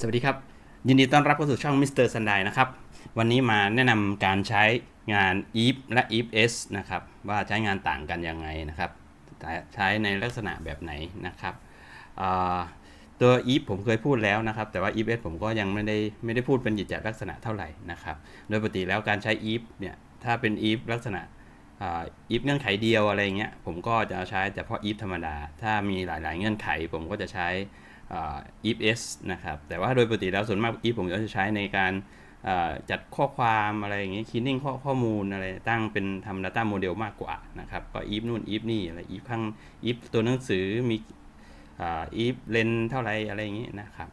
สวัสดีครับ ยินดีต้อนรับเข้าสู่ช่องมิสเตอร์ซันไดนะครับ วันนี้มาแนะนำการใช้งาน if และ if s นะครับ ว่าใช้งานต่างกันยังไงนะครับ ใช้ในลักษณะแบบไหนนะครับตัว if ผมเคยพูดแล้วนะครับ แต่ว่า if s ผมก็ยังไม่ได้ไม่ได้พูดเป็นกิจลักษณะเท่าไหร่นะครับ โดยปกติแล้วการใช้ if เนี่ย ถ้าเป็น if ลักษณะอ่า if เงื่อนไขเดียวอะไรเงี้ยผมก็จะใช้แต่เพราะ if ธรรมดา ถ้ามีหลาย ๆ เงื่อนไขผมก็จะใช้ if s นะครับ แต่ว่าโดยปกติแล้วส่วนมาก if ผมก็จะใช้ในการจัดข้อความอะไรอย่างงี้ cleaning ข้อข้อมูลอะไรตั้งเป็นทำ data model มากกว่านะครับ ก็ if นู่น if นี่อะไร if ข้าง if ตัวหนังสือมีอ่า if เลนเท่าไรอะไรอย่างงี้นะครับ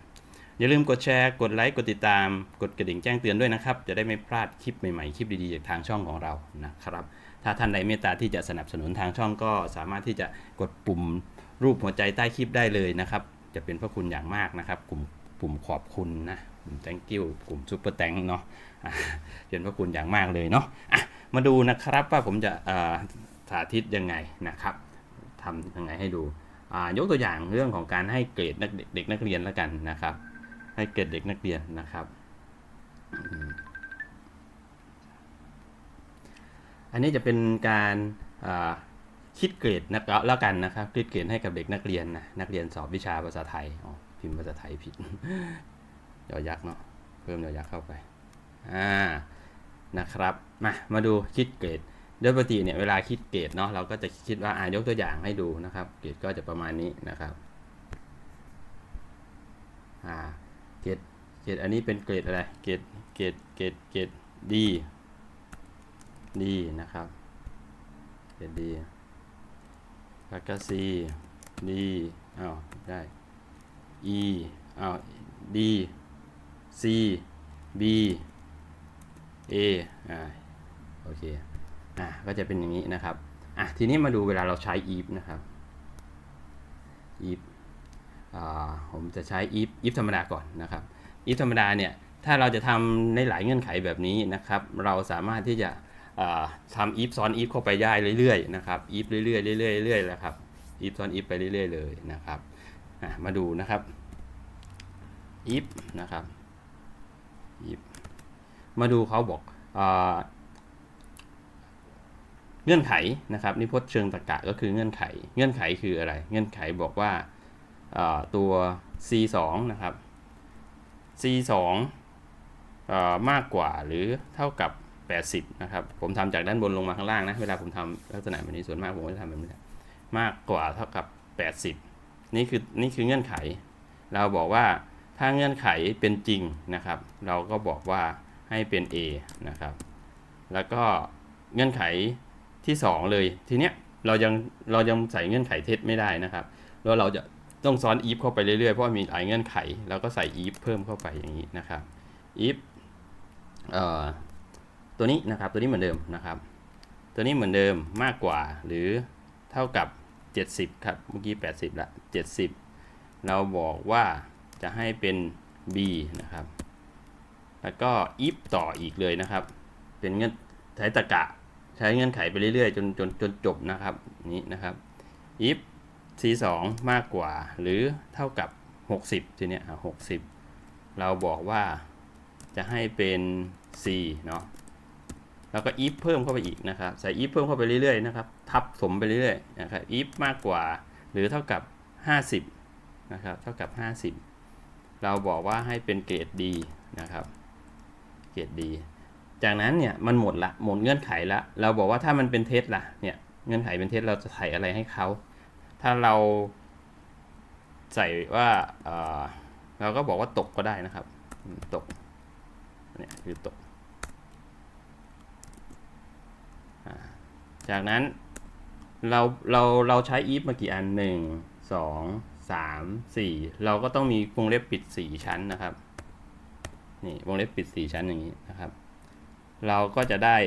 อย่าลืมกดแชร์ กดไลค์กดติดตาม กดกระดิ่งแจ้งเตือนด้วยนะครับ จะได้ไม่พลาดคลิปใหม่ๆ คลิปดีๆ จากทางช่องของเรานะครับ ถ้าท่านใดเมตตาที่จะสนับสนุนทางช่องก็สามารถที่จะกดปุ่มรูปหัวใจใต้คลิปได้เลยนะครับ จะเป็นพระคุณอย่างมากนะครับ กลุ่มปุ่มขอบคุณนะกลุ่ม thank you กลุ่ม super thank เนาะะเป็นพระคุณอย่างมากเลยเนาะะมาดูนะครับว่าผมจะสาธิตยังไงนะครับทำยังไงให้ดูยกตัวอย่างเรื่องของการให้เกรดนักเด็กนักเรียนแล้วกันนะครับ ให้เกรดเด็กนักเรียนนะครับ อันนี้จะเป็นการ คิดเกรดนะแล้วกันนะครับคิดเกรดให้กับเด็กนักเรียนนะนักเรียนสอบวิชาภาษาไทยอ๋อพิมพ์ภาษาไทยผิดยอยักษ์เนาะเพิ่มยอยักษ์เข้าไปอ่านะครับมามาดูคิดเกรดโดยปกติเนี่ยเวลาคิดเกรดเนาะเราก็จะคิดว่าอ่ายกตัวอย่างให้ดูนะครับ เกรดก็จะประมาณนี้นะครับอ่าเกรดเกรดอันนี้เป็นเกรดอะไรเกรดเกรดเกรดเกรดดีดีนะครับเกรดดี แล้วก็ C D อ้าวได้ E อ้าว D C B A อ่าโอเคอะก็จะเป็นอย่างนี้นะครับอะทีนี้มาดูเวลาเราใช้ if นะครับ if อ่าผมจะใช้ if if ธรรมดาก่อนนะครับ if ธรรมดาเนี่ยถ้าเราจะทำในหลายเงื่อนไขแบบนี้นะครับ เราสามารถที่จะ ทำ if ซ้อน if เข้าไปได้เรื่อยๆนะครับ if เรื่อยๆเรื่อยๆเรื่อยๆแล้วครับ if ซ้อน if ไปเรื่อยๆเลยนะครับมาดูนะครับ if นะครับ if มาดูเขาบอกเงื่อนไขนะครับนิพจน์เชิงตรรกะก็คือเงื่อนไข เงื่อนไขคืออะไร เงื่อนไขบอกว่าตัว c 2นะครับ c 2อ่ามากกว่าหรือเท่ากับ 80 นะครับ ผมทำจากด้านบนลงมาข้างล่างนะ เวลาผมทำลักษณะแบบนี้ส่วนมากผมก็จะทำแบบนี้มากกว่าเท่ากับ 80 นี่คือนี่คือเงื่อนไข เราบอกว่าถ้าเงื่อนไขเป็นจริงนะครับ เราก็บอกว่าให้เป็น A นะครับ แล้วก็เงื่อนไขที่ 2 เลย ทีเนี้ยเรายังเรายังใส่เงื่อนไขเท็จไม่ได้นะครับ แล้วเราจะต้องซ้อน if เข้าไปเรื่อยๆ เพราะมีหลายเงื่อนไขเราก็ใส่ if เพิ่มเข้าไปอย่างนี้นะครับ if เอ่อ ตัวนี้นะครับตัวนี้เหมือนเดิมนะครับ ตัวนี้เหมือนเดิมมากกว่าหรือเท่ากับ 70 ครับ เมื่อกี้ 80ละ70 เราบอกว่าจะให้เป็น b นะครับ แล้วก็ if ต่ออีกเลยนะครับ เป็นเงื่อนใช้ตะกะ ใช้เงื่อนไขไปเรื่อยๆ จนจนจนจบนะครับนี้นะครับ if c 2 มากกว่าหรือเท่ากับ 60ทีเนี้ย60เราบอกว่าจะให้เป็น c เนาะ แล้วก็ if เพิ่มเข้าไปอีกนะครับ ใส่ if เพิ่มเข้าไปเรื่อยๆนะครับ ทับสมไปเรื่อยๆนะครับ if มากกว่าหรือเท่ากับ 50 นะครับ เท่ากับ 50 เราบอกว่าให้เป็นเกรด D นะครับ เกรด D จากนั้นเนี่ยมันหมดละ หมดเงื่อนไขละ เราบอกว่าถ้ามันเป็นเท็จละเนี่ย เงื่อนไขเป็นเท็จเราจะใส่อะไรให้เขา ถ้าเราใส่ว่าเเราก็บอกว่าตกก็ได้นะครับ ตก เนี่ยคือตก จากนั้นเราเราเราใช้ if มากี่อันหนึ่งสองสามสี่เราก็ต้องมีวงเล็บปิดสี่ชั้นนะครับนี่วงเล็บปิดสี่ชั้นอย่างนี้นะครับ เราก็จะได้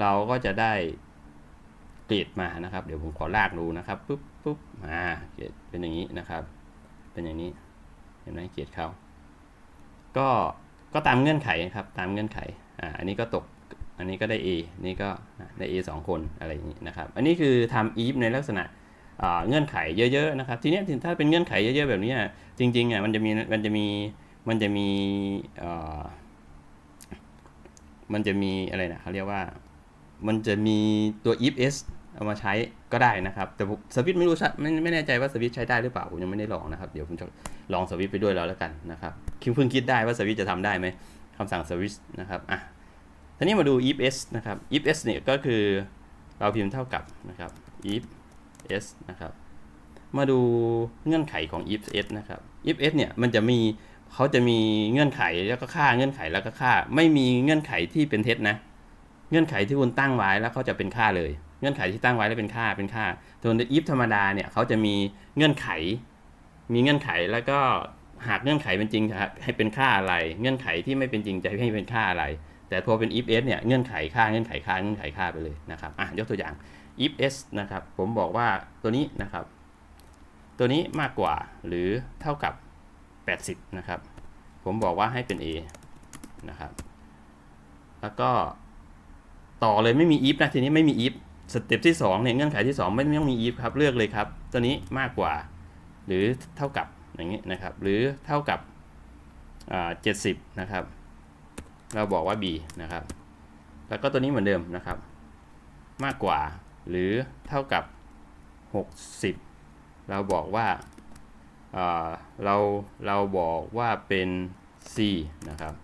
เราก็จะได้เกรดมานะครับ เดี๋ยวผมขอลากดูนะครับปุ๊บปุ๊บอ่าเกรดเป็นอย่างนี้นะครับ เป็นอย่างนี้เห็นไหมเกรดเขาก็ก็ตามเงื่อนไขครับ ตามเงื่อนไขอ่าอันนี้ก็ตก อันนี้ก็ได้ A นี่ก็ได้ A 2 คนอะไรอย่างนี้นะครับ อันนี้คือทำ if ในลักษณะเงื่อนไขเยอะๆนะครับ ทีนี้ถ้าเป็นเงื่อนไขเยอะๆแบบนี้จริงๆอะมันจะมีมันจะมีมันจะมีมันจะมีอะไรนะเขาเรียกว่า มันจะมีตัว if s เอามาใช้ก็ได้นะครับ แต่สวิตช์ไม่รู้ช้ไม่ไม่แน่ใจว่าสวิตช์ใช้ได้หรือเปล่า ผมยังไม่ได้ลองนะครับ เดี๋ยวผมจะลองสวิตช์ไปด้วยแล้วแล้วกันนะครับคิดเพิ่งคิดได้ว่าสวิตช์จะทำได้ไหมคำสั่งสวิตช์นะครับอะ ทีนี้มาดู if s นะครับ if s เนี่ยก็คือเราพิมพ์เท่ากับนะครับ if s นะครับ มาดูเงื่อนไขของ if s นะครับ if s เนี่ยมันจะมีเขาจะมีเงื่อนไขแล้วก็ค่าเงื่อนไขแล้วก็ค่า ไม่มีเงื่อนไขที่เป็นเท็จนะเงื่อนไขที่คุณตั้งไว้แล้วเขาจะเป็นค่าเลย เงื่อนไขที่ตั้งไว้แล้วเป็นค่าเป็นค่าส่วน if ธรรมดาเนี่ยเขาจะมีเงื่อนไข มีเงื่อนไขแล้วก็หากเงื่อนไขเป็นจริงจะให้เป็นค่าอะไร เงื่อนไขที่ไม่เป็นจริงจะให้เป็นค่าอะไร แต่พอเป็น if s เนี่ยเงื่อนไขค่าเงื่อนไขค่าเงื่อนไขค่าไปเลยนะครับอะยกตัวอย่าง if s นะครับผมบอกว่าตัวนี้นะครับ ตัวนี้มากกว่าหรือเท่ากับ 80 นะครับ ผมบอกว่าให้เป็น a นะครับ แล้วก็ต่อเลยไม่มี if นะทีนี้ไม่มี if สเต็ปที่2เนี่ยเงื่อนไขที่ 2 ไม่ต้องมี if ครับเลือกเลยครับ ตัวนี้มากกว่าหรือเท่ากับอย่างนี้นะครับ หรือเท่ากับเจ็ดสิบนะครับ เราบอกว่า b นะครับ แล้วก็ตัวนี้เหมือนเดิมนะครับ มากกว่าหรือเท่ากับ 60 เราบอกว่าเราเราบอกว่าเป็น c นะครับ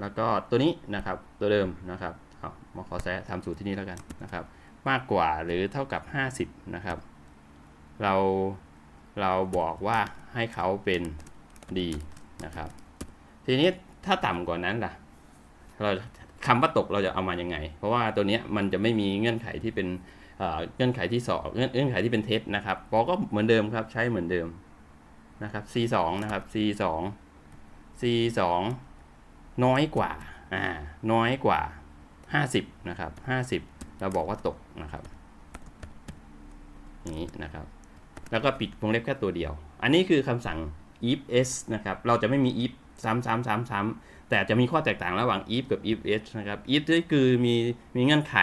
แล้วก็ตัวนี้นะครับตัวเดิมนะครับเอามาขอแซะทำสูตรที่นี่แล้วกันนะครับ มากกว่าหรือเท่ากับ 50 นะครับ เราเราบอกว่าให้เขาเป็น d นะครับ ทีนี้ถ้าต่ำกว่านั้นล่ะ เราคำว่าตกเราจะเอามายังไง เพราะว่าตัวนี้มันจะไม่มีเงื่อนไขที่เป็นเงื่อนไขที่สองเงื่อนเงื่อนไขที่เป็นเท็จนะครับปอก็เหมือนเดิมครับใช้เหมือนเดิมนะครับ c 2นะครับ c 2 c 2น้อยกว่าอ่าน้อยกว่า 50นะครับ50 เราบอกว่าตกนะครับอย่างนี้นะครับ แล้วก็ปิดวงเล็บแค่ตัวเดียว อันนี้คือคำสั่ง if s นะครับเราจะไม่มี if ซ้ำซ้ำซ้ำซ้ำแต่จะมีข้อแตกต่างระหว่าง if กับ if s นะครับ if ก็คือมีมีเงื่อนไข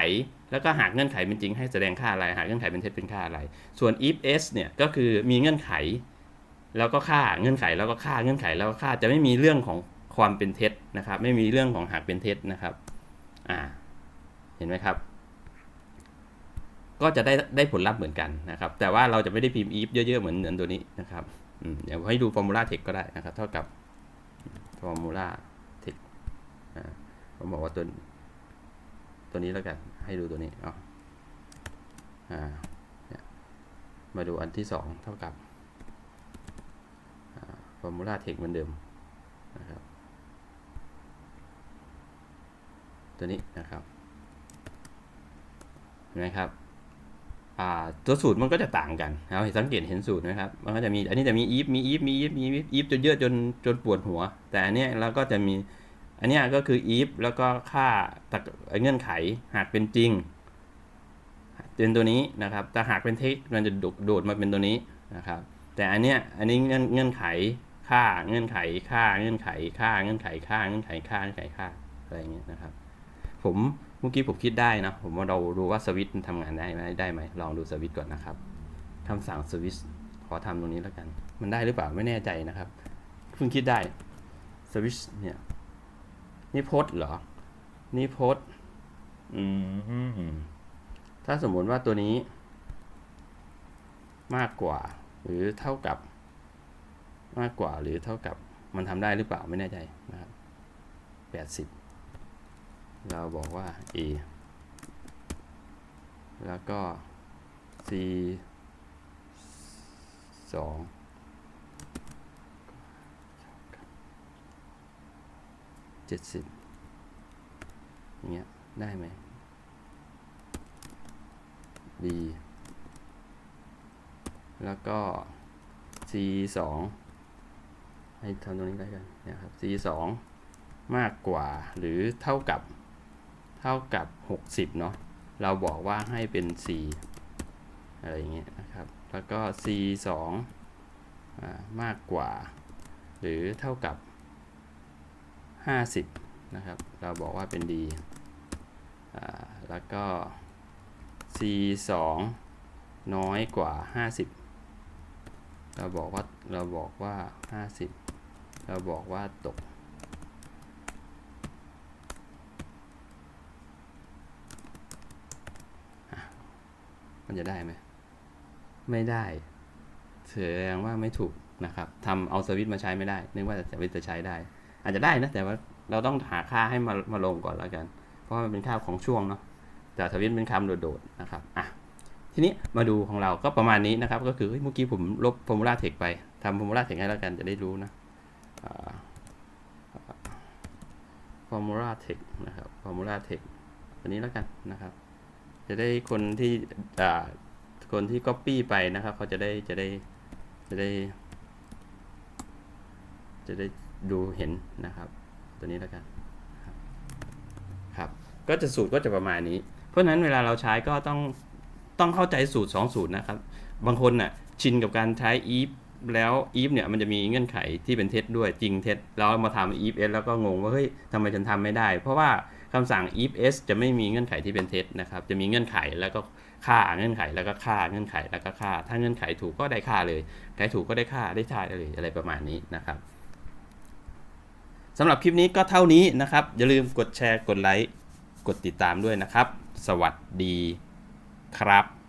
แล้วก็หากเงื่อนไขเป็นจริงให้แสดงค่าอะไร หากเงื่อนไขเป็นเท็จเป็นค่าอะไร ส่วน if s เนี่ยก็คือมีเงื่อนไข แล้วก็ค่าเงื่อนไขแล้วก็ค่าเงื่อนไขแล้วก็ค่าจะไม่มีเรื่องของความเป็นเท็จนะครับ ไม่มีเรื่องของหากเป็นเท็จนะครับอ่าเห็นไหมครับ ก็จะได้ได้ผลลัพธ์เหมือนกันนะครับ แต่ว่าเราจะไม่ได้พิมพ์ if เยอะๆเหมือนเหมือนตัวนี้นะครับ เดี๋ยวให้ดู formula text ก็ได้นะครับ เท่ากับ formula text อ่าผมบอกว่าตัวตัวนี้แล้วกัน ให้ดูตัวนี้อ๋ออ่ามาดูอันที่สองเท่ากับฟอ่า formula text เหมือนเดิมนะครับ ตัวนี้นะครับเห็นไหมครับ ตัวสูตรมันก็จะต่างกันเราสังเกตเห็นสูตรนะครับ มันก็จะมี อันนี้จะมี if มี if มี if มี if if จนเยอะจนจนปวดหัว แต่อันนี้เราก็จะมี อันนี้ก็คือ if แล้วก็ค่าตะเงื่อนไขหากเป็นจริง เป็นตัวนี้นะครับ แต่หากเป็นเทคมันจะโดดมาเป็นตัวนี้นะครับ แต่อันเนี้ย อันนี้เงื่อนเงื่อนไข ค่า เงื่อนไข ค่า เงื่อนไข ค่า เงื่อนไข ค่า เงื่อนไข ค่า เงื่อนไข ค่าอะไรอย่างเงี้ยนะครับ ผมเมื่อกี้ผมคิดได้นะ ผมว่าเราดูว่าสวิตช์มันทำงานได้ไหมได้ไหมลองดูสวิตช์ก่อนนะครับคำสั่งสวิตช์ขอทำตรงนี้แล้วกัน มันได้หรือเปล่าไม่แน่ใจนะครับเพิ่งคิดได้สวิตช์เนี่ยนี่โพสเหรอ นี่โพสอืมถ้าสมมติว่าตัวนี้ มากกว่า หรือเท่ากับ มากกว่าหรือเท่ากับ มันทำได้หรือเปล่าไม่แน่ใจนะครับแปดสิบ เราบอกว่า a แล้วก็ c 2 70อย่างเงี้ย ได้ไหม b แล้วก็ c 2ให้ทำตรงนี้ได้กันนะครับ c 2มากกว่าหรือเท่ากับ เท่ากับ 60เนาะเราบอกว่าให้เป็น c อะไรอย่างเงี้ยนะครับ แล้วก็ c 2มากกว่า หรือเท่ากับ 50นะครับ เราบอกว่าเป็น d แล้วก็ c 2น้อยกว่า 50 เราบอกว่าเราบอกว่า 50 เราบอกว่าตก มันจะได้ไหมไม่ได้แสดงว่าไม่ถูกนะครับทำเอาสวิตมาใช้ไม่ได้นึกว่าสวิตช์จะใช้ได้ อาจจะได้นะแต่ว่าเราต้องหาค่าให้มามาลงก่อนแล้วกัน เพราะว่ามันเป็นค่าของช่วงเนาะแต่สวิตเป็นคำโดดๆนะครับอะทีนี้มาดูของเราก็ประมาณนี้นะครับ ก็คือเมื่อกี้ผมลบ formula text ไปทำ formula text ให้แล้วกันจะได้รู้นะฟอ่า formula text นะครับ formula text ตัวนี้แล้วกันนะครับ จะได้คนที่อ่าคนที่ copy ไปนะครับเขาจะได้จะได้จะได้ จะได้ดูเห็นนะครับ ตัวนี้แล้วกันครับ ก็จะสูตรก็จะประมาณนี้ เพราะฉะนั้นเวลาเราใช้ก็ต้องต้องเข้าใจสูตร2สูตรนะครับ บางคนน่ะชินกับการใช้ if แล้ว if เนี่ยมันจะมีเงื่อนไขที่เป็นเท็จด้วยจริงเท็จแล้วมาทำ if s แล้วก็งงว่าเฮ้ยทำไมฉันทำไม่ได้ เพราะว่า คำสั่ง if s จะไม่มีเงื่อนไขที่เป็นเท็จนะครับ จะมีเงื่อนไขแล้วก็ค่าเงื่อนไขแล้วก็ค่าเงื่อนไขแล้วก็ค่า ถ้าเงื่อนไขถูกก็ได้ค่าเลยไขถูกก็ได้ค่าได้ค่าเลยอะไรประมาณนี้นะครับสำหรับคลิปนี้ก็เท่านี้นะครับ อย่าลืมกดแชร์กดไลค์กดติดตามด้วยนะครับ สวัสดีครับ